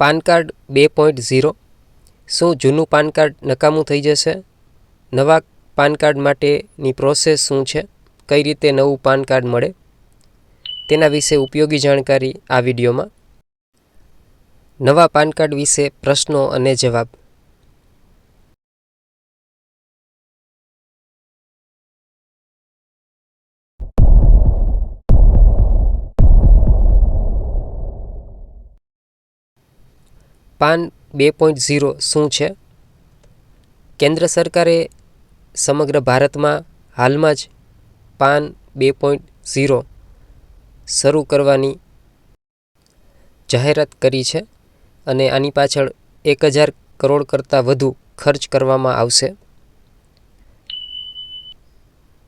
પાન card બે point zero. શું જૂનું પાન કાર્ડ નકામું થઈ જશે? નવા પાન કાર્ડ માટેની પ્રોસેસ શું છે? કઈ રીતે નવું પાન કાર્ડ મળે? તેના વિશે ઉપયોગી જાણકારી આ વિડીયોમાં. નવા પાન કાર્ડ વિશે પ્રશ્નો અને જવાબ. પાન બે પોઈન્ટ ઝીરો શું છે? કેન્દ્ર સરકારે સમગ્ર ભારતમાં હાલમાં જ પાન બે પોઈન્ટ ઝીરો શરૂ કરવાની જાહેરાત કરી છે અને આની પાછળ એક હજાર કરોડ કરતાં વધુ ખર્ચ કરવામાં આવશે.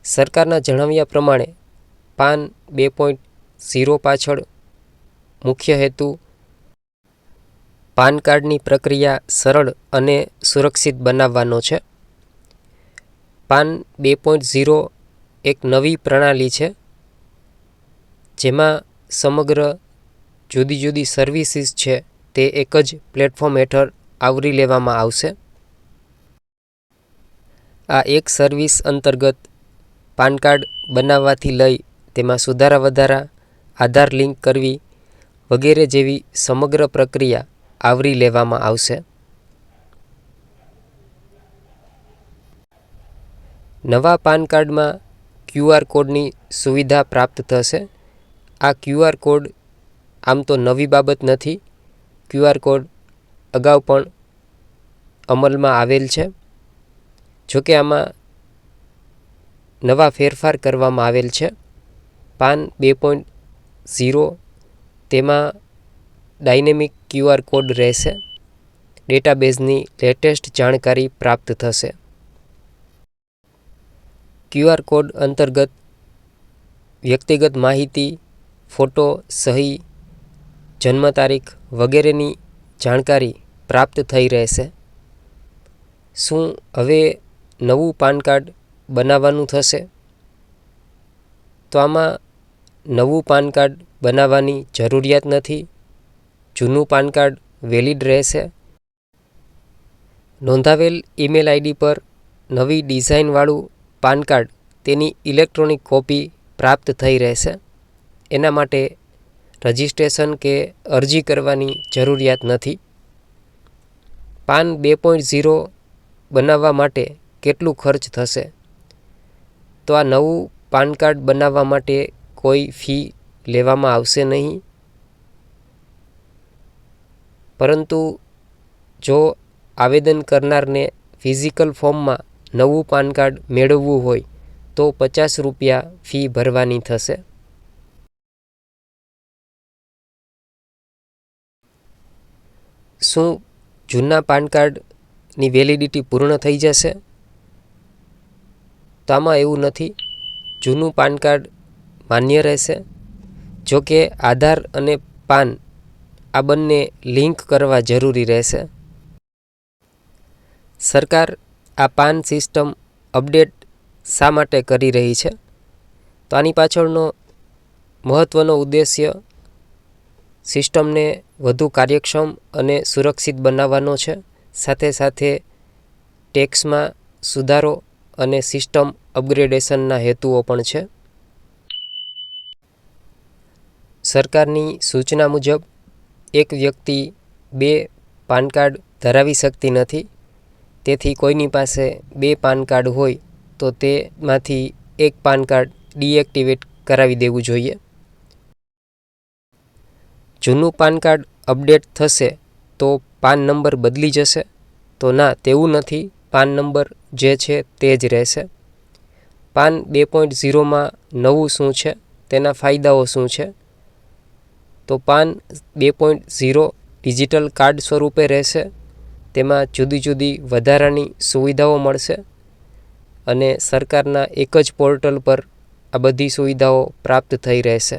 સરકારના જણાવ્યા પ્રમાણે પાન બે પોઈન્ટ ઝીરો પાછળ મુખ્ય હેતુ પાન કાર્ડની પ્રક્રિયા સરળ અને સુરક્ષિત બનાવવાનો છે. પાન બે પોઈન્ટ ઝીરો એક નવી પ્રણાલી છે, જેમાં સમગ્ર જુદી જુદી સર્વિસીસ છે તે એક જ પ્લેટફોર્મ હેઠળ આવરી લેવામાં આવશે. આ એક સર્વિસ અંતર્ગત પાન કાર્ડ બનાવવાથી લઈ તેમાં સુધારા વધારા, આધાર લિંક કરવી વગેરે જેવી સમગ્ર પ્રક્રિયા આવરી લેવામાં આવશે. નવા પાન કાર્ડમાં ક્યુઆર કોડની સુવિધા પ્રાપ્ત થશે. આ ક્યુઆર કોડ આમ તો નવી બાબત નથી. ક્યુઆર કોડ અગાઉ પણ અમલમાં આવેલ છે. જોકે આમાં નવા ફેરફાર કરવામાં આવેલ છે. પાન બે પોઈન્ટ ઝીરો તેમાં ડાયનેમિક ક્યુઆર કોડ રહેશે. ડેટાબેઝની લેટેસ્ટ જાણકારી પ્રાપ્ત થશે. ક્યુઆર કોડ અંતર્ગત વ્યક્તિગત માહિતી, ફોટો સહી, જન્મ તારીખ વગેરેની જાણકારી પ્રાપ્ત થઈ રહેશે. શું હવે નવું પાન કાર્ડ બનાવવાનું થશે? તો આમાં નવું પાન કાર્ડ બનાવવાની જરૂરિયાત નથી. જૂનું પાન કાર્ડ વેલિડ રહેશે? નોંધાવેલ ઈમેલ આઈડી પર નવી ડિઝાઇનવાળું પાન કાર્ડ તેની ઇલેક્ટ્રોનિક કોપી પ્રાપ્ત થઈ રહેશે? એના માટે રજિસ્ટ્રેશન કે અરજી કરવાની જરૂરિયાત નથી. પાન બે પોઈન્ટ ઝીરો બનાવવા માટે કેટલું ખર્ચ થશે? તો આ નવું પાન કાર્ડ બનાવવા માટે કોઈ ફી લેવામાં આવશે નહીં? પરંતુ જો આવેદન કરનારને ફિઝિકલ ફોર્મમાં નવું પાન કાર્ડ મેળવવું હોય, તો પચાસ રૂપિયા ફી ભરવાની થશે. શું જૂના પાન કાર્ડની વેલિડિટી પૂર્ણ થઈ જશે? તો આમાં એવું નથી, જૂનું પાન કાર્ડ માન્ય રહેશે. જો કે આધાર અને પાન આ બંને લિંક કરવા જરૂરી રહેશે. સરકાર આ પાન સિસ્ટમ અપડેટ શા માટે કરી રહી છે? તો આની પાછળનો મહત્ત્વનો ઉદ્દેશ્ય સિસ્ટમને વધુ કાર્યક્ષમ અને સુરક્ષિત બનાવવાનો છે. સાથે સાથે ટેક્સમાં સુધારો અને સિસ્ટમ અપગ્રેડેશનના હેતુઓ પણ છે. સરકારની સૂચના મુજબ એક વ્યક્તિ બે પાન કાર્ડ ધરાવી શકતી નથી. તેથી કોઈની પાસે બે પાન કાર્ડ હોય તો તેમાંથી એક પાન કાર્ડ ડીએક્ટિવેટ કરાવી દેવું જોઈએ. જૂનું પાન કાર્ડ અપડેટ થશે તો પાન નંબર બદલી જશે. તો ના, તેવું નથી. પાન નંબર જે છે તે જ રહેશે. પાન બે પોઈન્ટ ઝીરોમાં નવું શું છે? તેના ફાયદાઓ શું છે? તો પાન બે પોઈન્ટ ઝીરો ડિજિટલ કાર્ડ સ્વરૂપે રહેશે. તેમાં જુદી જુદી વધારાની સુવિધાઓ મળશે અને સરકારના એક જ પોર્ટલ પર આ બધી સુવિધાઓ પ્રાપ્ત થઈ રહેશે.